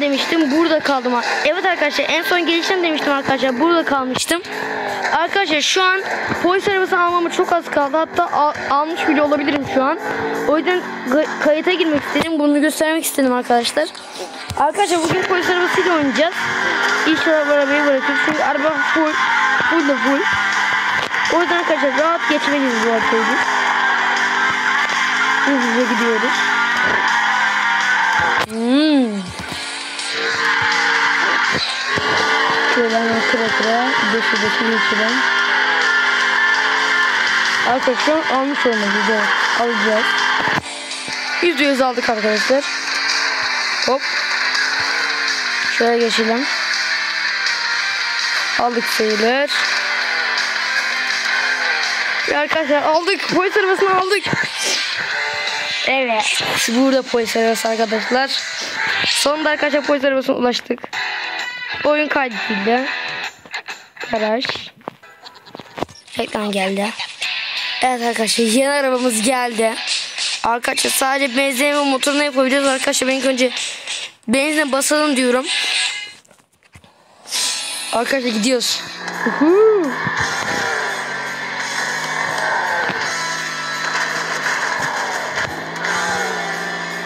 demiştim burada kaldım. Evet arkadaşlar en son gelişim demiştim arkadaşlar burada kalmıştım. Arkadaşlar şu an polis arabası almama çok az kaldı. Hatta al- almış bile olabilirim şu an. O yüzden kayıta girmek istedim. Bunu göstermek istedim arkadaşlar. Arkadaşlar bugün polis arabasıyla oynayacağız. İnşallah arabayı bırakırız. Çünkü araba full. Full de full. O yüzden arkadaşlar rahat geçmeliyiz bu haritayı. Hızlıca gidiyoruz. Hmm. Hemen kıra kıra. Beşi beşi geçirelim. Arkadaşlar almış olmalıyız. Evet. Alacağız. Yüzde yüz aldık arkadaşlar. Hop. Şöyle geçelim. Aldık sayılır. Ve arkadaşlar aldık. Polis arabasını aldık. Evet. Burada polis arabası arkadaşlar. Sonunda arkadaşlar polis arabasına ulaştık. Oyun kaydedildi. Garaj. Reklam geldi. Evet arkadaşlar yeni arabamız geldi. Arkadaşlar sadece benzin ve motorunu yapabiliyoruz. Arkadaşlar ben ilk önce benzine basalım diyorum. Arkadaşlar gidiyoruz.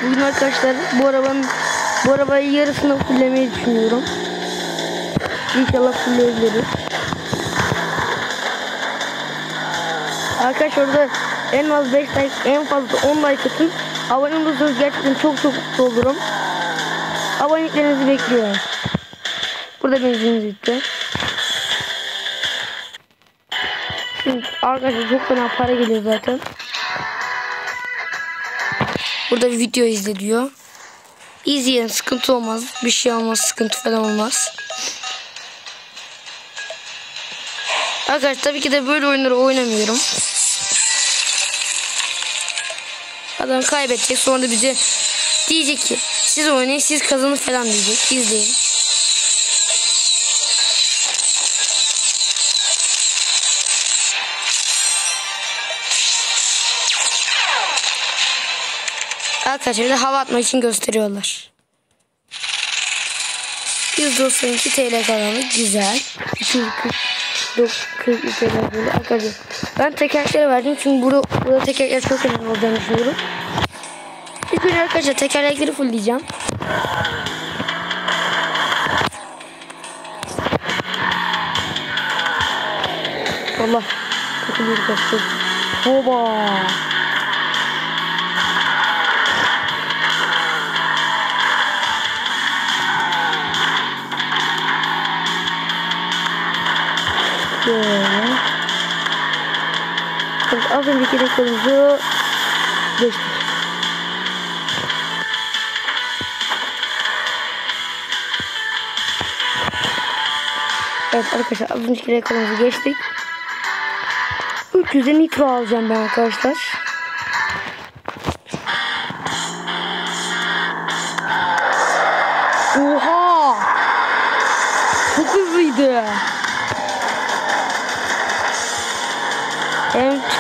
Bugün arkadaşlar bu arabanın bu arabayı yarısını fullemeyi düşünüyorum. İnşallah fulleyebiliriz. Arkadaşlar orada en az 5 like en fazla 10 like atın. Abone olursanız gerçekten çok çok mutlu olurum. Aboneliklerinizi bekliyorum. Burada benzinimiz bitti. Şimdi arkadaşlar çok fena para geliyor zaten. Burada video izle diyor. İzleyin sıkıntı olmaz. Bir şey olmaz sıkıntı falan olmaz. Arkadaşlar tabii ki de böyle oyunları oynamıyorum. Adam kaybedecek sonra da bize diyecek ki siz oynayın siz kazanın falan diyecek. İzleyin. Arkadaşlar de hava atmak için gösteriyorlar. 192 TL kazandık. Güzel. 240 40 TL böyle. Arkadaşlar ben tekerleklere verdim çünkü burada, burada tekerlekler çok önemli olacağını düşünüyorum. İlk önce arkadaşlar tekerlekleri fullleyeceğim. Allah. Takılıyor kaçtı. Hoba. Şöyle. Evet, az önceki rekorumuzu geçtik. Evet arkadaşlar az önceki rekorumuzu geçtik. 300'e nitro alacağım ben arkadaşlar.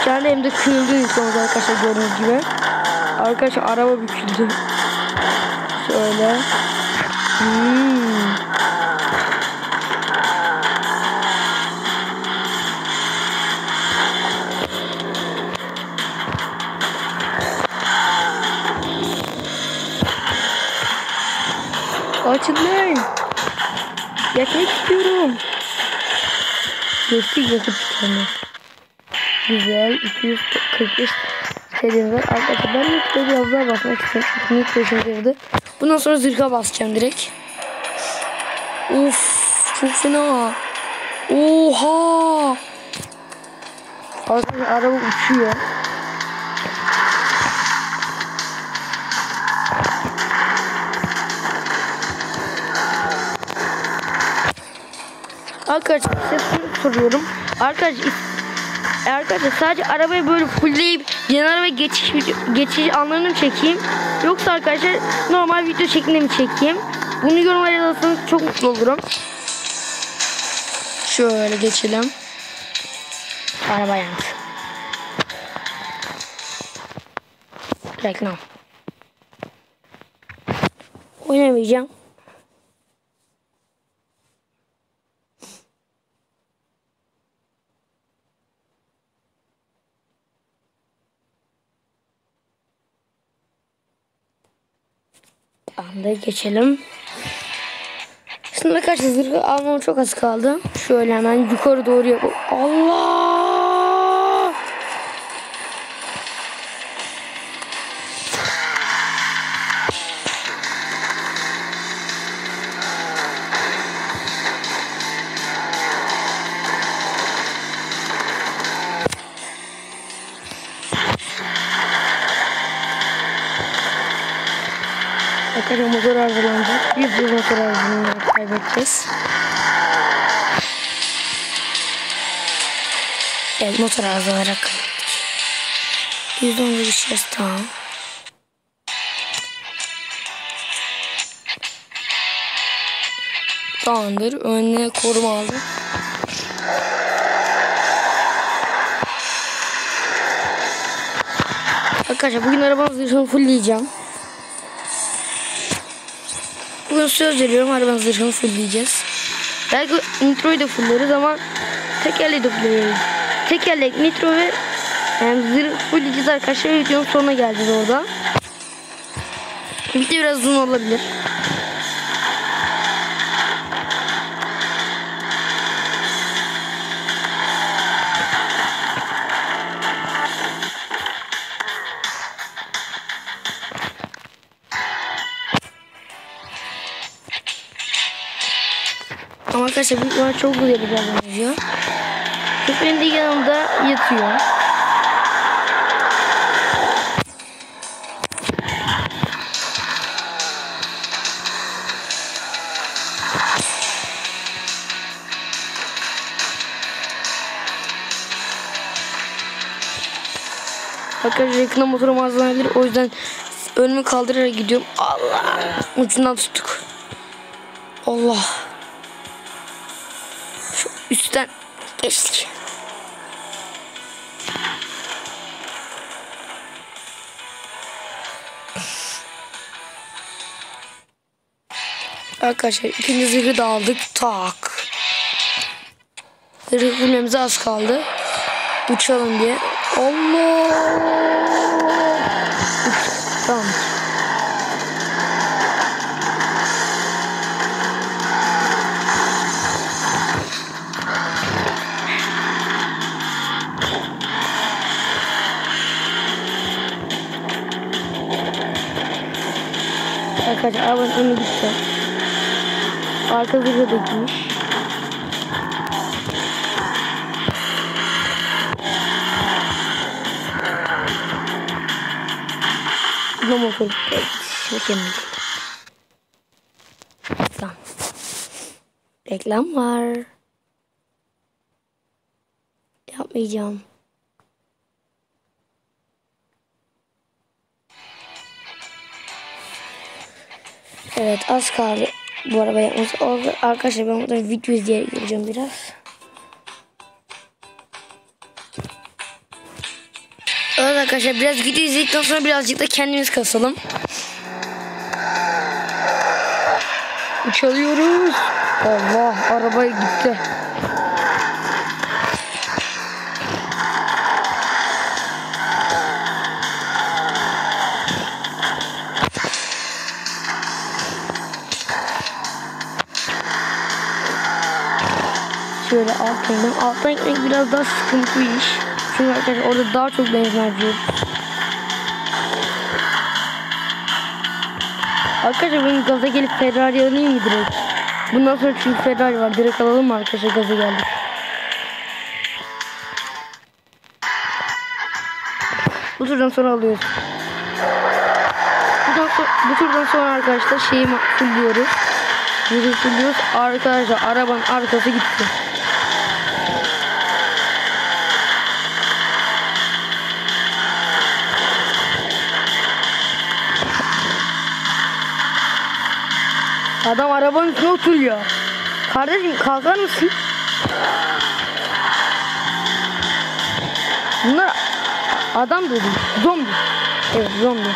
Hem tükendi hem de kırıldı insanız arkadaşlar gördüğünüz gibi. Arkadaşlar araba büküldü. Şöyle. Hmm. Açılın. Geçmek istiyorum. Geçtik yakıt tükeni. Güzel. 245 TL'm var. Arkadaşlar ben biraz daha basmak istiyorum. Çünkü işimize yaradı. Bundan sonra zırha basacağım direkt. Of. Çok fena. Oha. Arkadaşlar araba uçuyor. Arkadaşlar size soru soruyorum. Arkadaşlar Arkadaşlar sadece arabayı böyle fullleyip yeni araba geçiş geçiş anlarını çekeyim? Yoksa arkadaşlar normal video şeklinde mi çekeyim? Bunu yorumlara yazarsanız çok mutlu olurum. Şöyle geçelim. Araba yandı. Reklam. Oynamayacağım. Da geçelim. Şimdi arkadaşlar zırhı almam çok az kaldı. Şöyle hemen yukarı doğru yapalım. Allah! Bakalım motor arızalanacak. Biz bu motor arızalanacak kaybedeceğiz. Evet motor arızalarak kaybettik. %10 bir şey tamam. Tamamdır. Önüne koruma aldım. Arkadaşlar bugün arabanın zırhını fullleyeceğim. Bugün söz veriyorum arabanın zırhını fullleyeceğiz. Belki nitroyu da fullleriz ama tekerleği de fullleriz. Tekerlek, nitro ve yani zırh fullleyeceğiz arkadaşlar. Videonun sonuna geleceğiz orada. Video biraz uzun olabilir. Arkadaşlar büyük ihtimalle çok hızlı yapacağım bu video. Köpeğin de yanımda yatıyor. Arkadaşlar yakında motorum arızalanabilir. O yüzden önümü kaldırarak gidiyorum. Allah! Ucundan tuttuk. Allah! Üstten geçtik. Arkadaşlar ikinci zırhı da aldık. Tak. Zırhı fullememize az kaldı. Uçalım diye. Allah. Arkadaşlar arabanın önü gitti. Arka zırhı da gitmiş. Bu motor mükemmel. Reklam. Reklam var. Yapmayacağım. Evet az kaldı bu araba yapması. Orada, arkadaşlar ben burada video izleyerek yapacağım biraz. Evet arkadaşlar biraz video izledikten sonra birazcık da kendimiz kasalım. Uçalıyoruz. Allah araba gitti. Şöyle altından. Alttan gitmek biraz daha sıkıntı iş. Çünkü arkadaşlar orada daha çok benzin harcıyoruz. Arkadaşlar benim gaza gelip Ferrari alayım mı direkt? Bundan sonra çünkü Ferrari var. Direkt alalım mı arkadaşlar gaza geldik. Bu turdan sonra alıyoruz. Buradan so bu turdan sonra arkadaşlar şeyi fulluyoruz. Fulluyoruz. Arkadaşlar arabanın arkası gitti. Adam arabanın üstüne oturuyor. Kardeşim kalkar mısın? Bunlar adam da değil. Zombi. Evet zombi.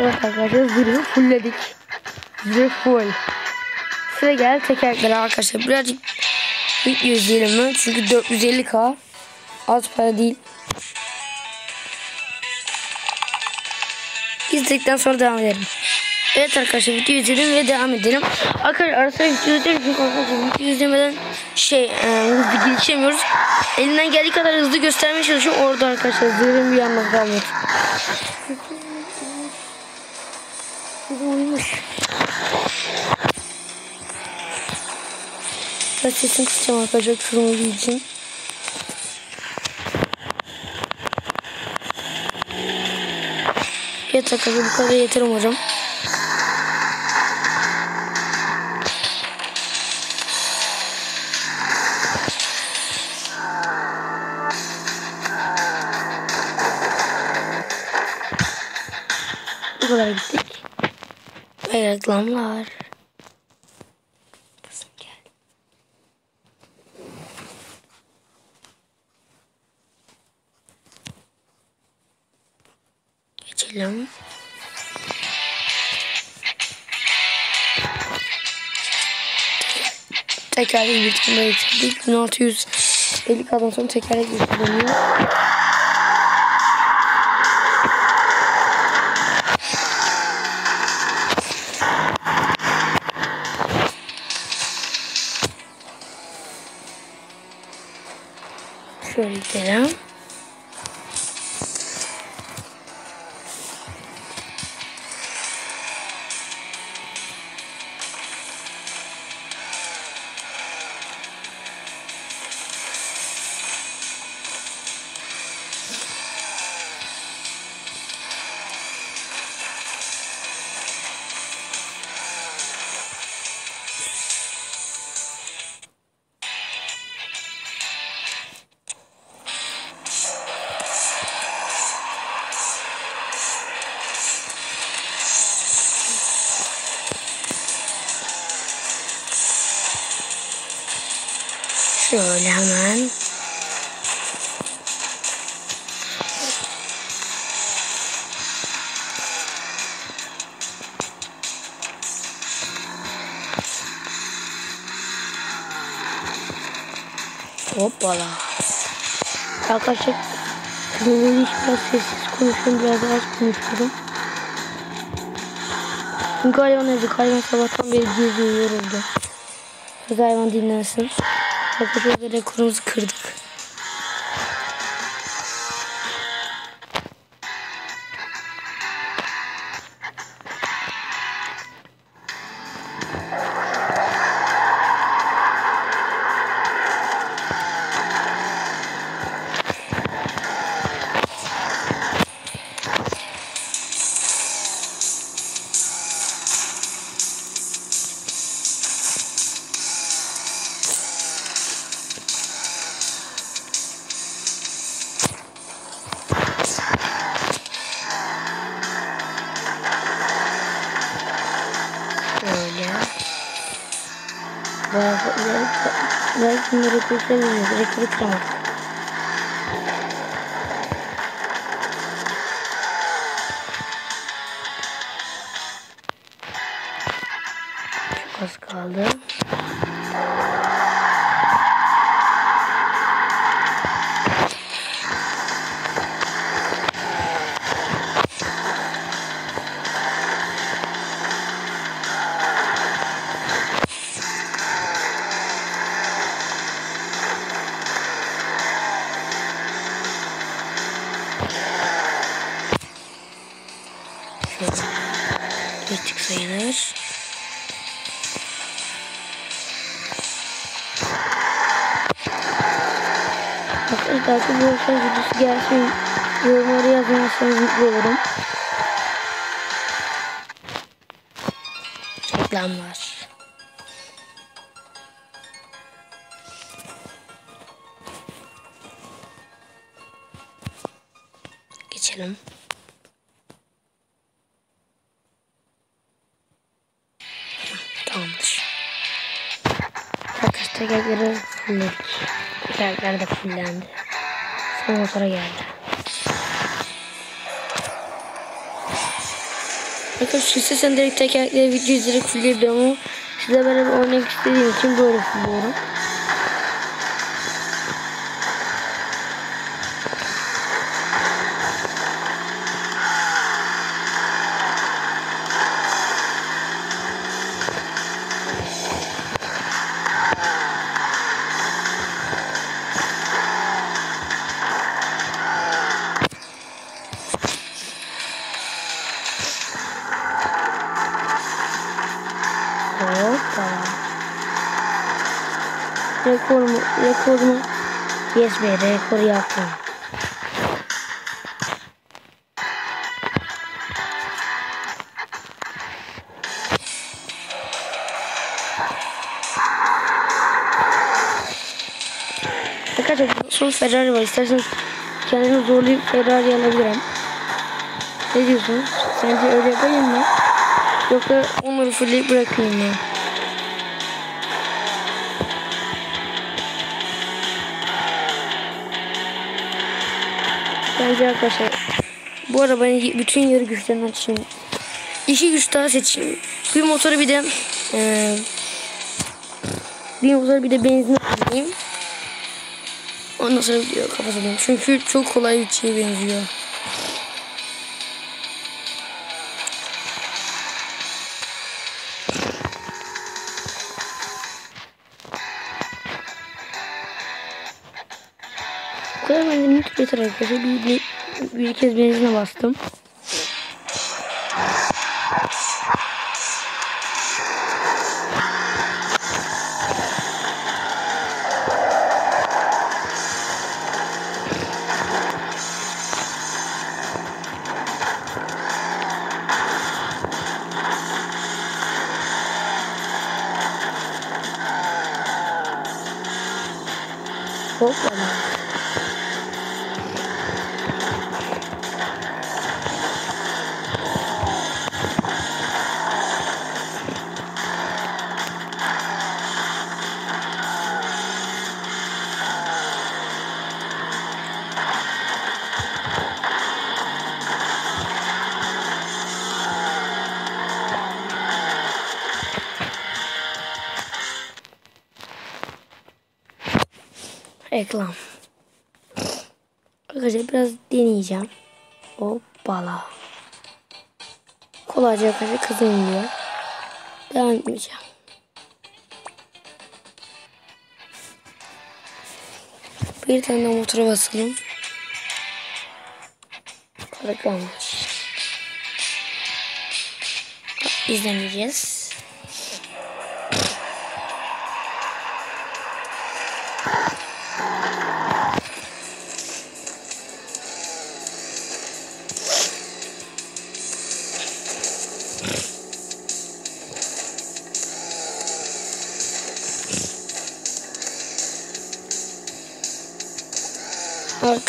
Evet arkadaşlar zırhı fullledik. Zırh full. Sıra geldi tekerleklere arkadaşlar. Birazcık Video izleyelim mi? Çünkü 450k az para değil. İzledikten sonra devam edelim. Evet arkadaşlar video izledim ve devam edelim. Arkadaşlar arasında video izledim çünkü arkadaşlar video izlemeden şey e, hızlı gelişemiyoruz. Elimden geldiği kadar hızlı göstermeye çalışıyorum. Orada arkadaşlar zırhım bir yandan kalmıyor. Uyumuş. Sesini kısacağım arkadaşlar uyuduğu için. Evet arkadaşlar bu kadar yeter umarım. Bu kadar gittik. Bayraklamlar. Geçelim. Tekerleği bir tane daha getirdik. 1650 kadar sonra tekerlek getiriliyor. Şöyle Şöyle hemen. Hoppala. Arkadaşlar kızımın hiç biraz sessiz konuşuyorum. Biraz az konuşuyorum. Çünkü hayvan evde hayvan sabahtan beri geziyor yoruldu. Kız hayvan dinlensin. Arkadaşlar rekorumuzu kırdık. 真的，我也不知道。Gelsin. Yorumları yazmazsanız mutlu olurum. Reklamlar. Geçelim. Tamamdır. Arkadaşlar tekerleri fullledik. Tekerler de fullendi. Son motora geldi. Arkadaşlar istesem direkt tekerlekleri video izleyerek fullleyebilirim ama sizle beraber oynamak istediğim için böyle fulluyorum. Rekor mu? Yes be rekor yaptım. Arkadaşlar son Ferrari var. İsterseniz kendimi zorlayıp Ferrari alabilirim. Ne diyorsunuz? Sence öyle yapayım mı? Yoksa onları fırlayıp bırakayım mı? Bence arkadaşlar bu arabanın bütün yarı güçlerini açayım. İki güç daha seçeyim. Bir motoru bir de e, bir motoru bir de benzin alayım. Ondan sonra video kapatalım. Çünkü çok kolay bir şeye benziyor. Yeter arkadaşlar. Bir, bir, bir kez benzine bastım. Reklam. Arkadaşlar biraz deneyeceğim. Hoppala. Kolayca arkadaşlar kazanılıyor. Devam etmeyeceğim. Bir tane daha motora basalım. Kalmış. İzlemeyeceğiz.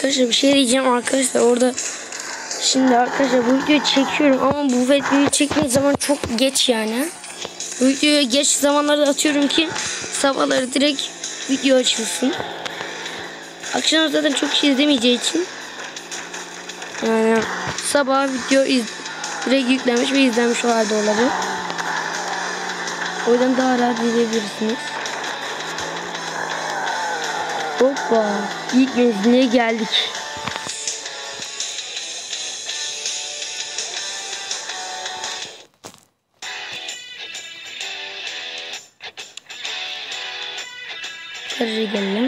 Arkadaşlar bir şey diyeceğim arkadaşlar orada şimdi arkadaşlar bu videoyu çekiyorum ama bu videoyu çektiğim zaman çok geç yani. Bu videoyu geç zamanlarda atıyorum ki sabahları direkt video açılsın. Akşam zaten çok kişi izlemeyeceği için yani sabah video iz, direkt yüklenmiş ve izlenmiş o halde olabilir. O yüzden daha rahat izleyebilirsiniz. Hoppa. İlk benzinliğe geldik. Karıya gelelim.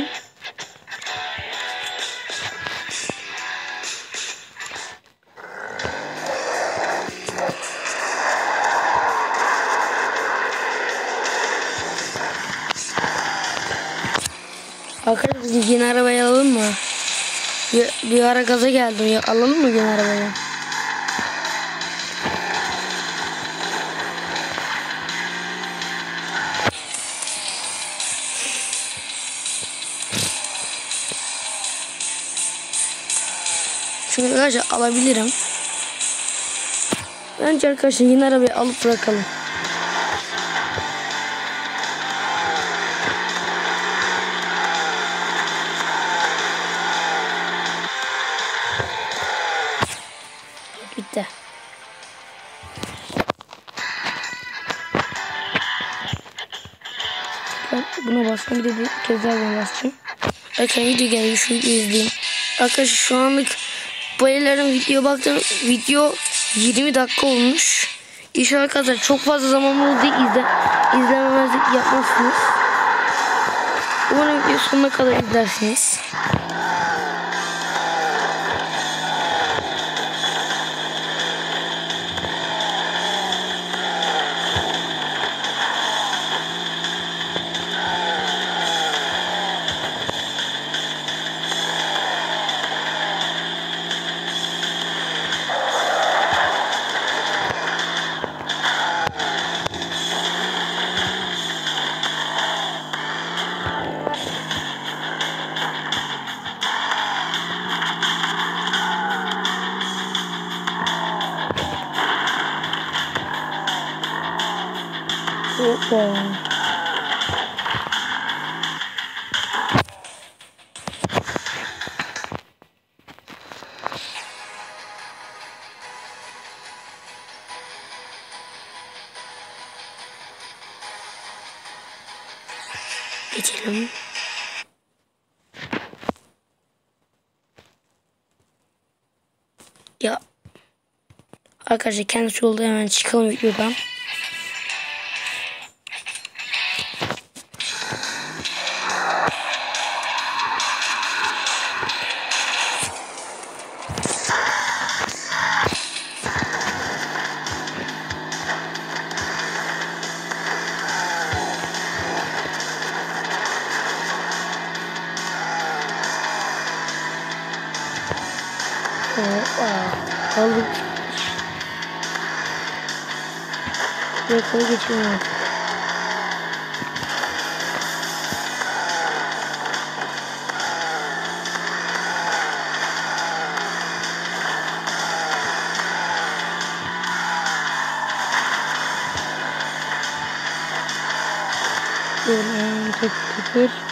Yeni arabayı alalım mı? Bir, bir ara gaza geldim ya. Alalım mı yeni arabayı? Çünkü arkadaşlar alabilirim. Bence arkadaşlar yeni arabayı alıp bırakalım. Ben buna bastım bir de bir kez daha buna basacağım. Arkadaşlar video geldi şu videoyu izleyeyim. Arkadaşlar şu anlık bayıların video baktım video 20 dakika olmuş. İnşallah arkadaşlar çok fazla zaman oldu izle, izlememezlik yapmazsınız. Umarım video sonuna kadar izlersiniz. Hoppa. Geçelim. Ya arkadaşlar kendisi oldu hemen çıkalım videodan. yukarı geçemiyorum. Böyle tek tıkır.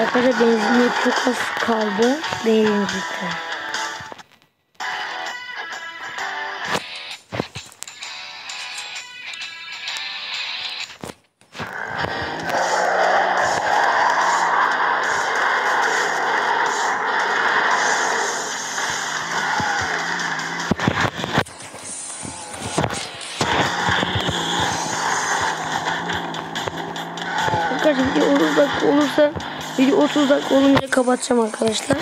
Arkadaşlar benzinliğe çok az kaldı. Benzin video 30 dakika olunca kapatacağım arkadaşlar.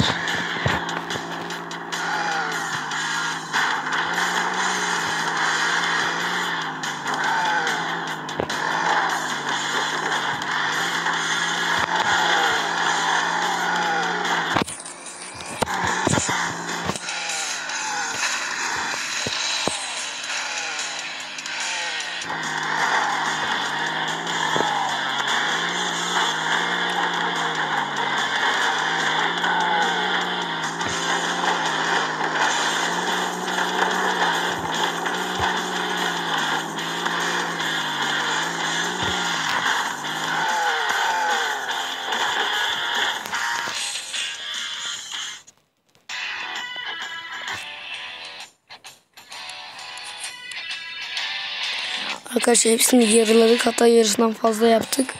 Arkadaşlar hepsini yarıları kata yarısından fazla yaptık.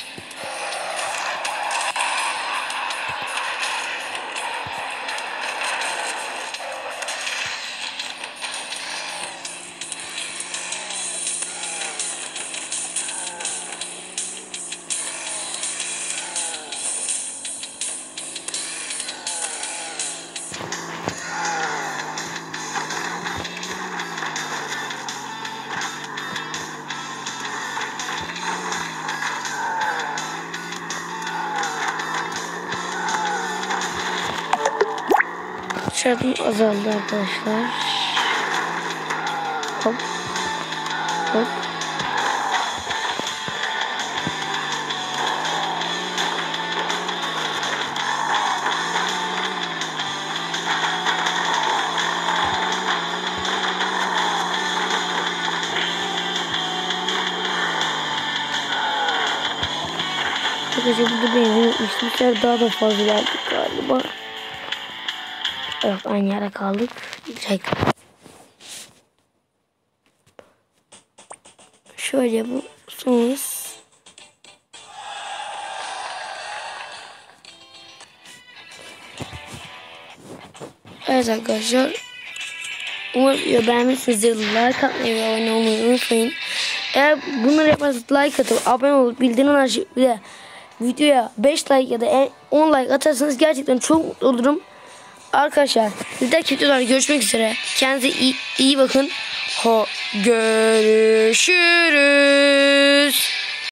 Şartım azaldı arkadaşlar. Hop. Hop. Arkadaşlar burada benzin etmiştim. Daha da fazla geldik galiba. Evet aynı yere kaldık. Direkt. Şöyle bu sonumuz. Evet arkadaşlar. Umarım beğenmişsinizdir. Like atmayı ve abone olmayı unutmayın. Eğer bunları yaparsanız like atıp abone olup bildirim açıp videoya 5 like ya da 10 like atarsanız gerçekten çok mutlu olurum. Arkadaşlar bir dahaki görüşmek üzere. Kendinize iyi, iyi bakın. Ho görüşürüz.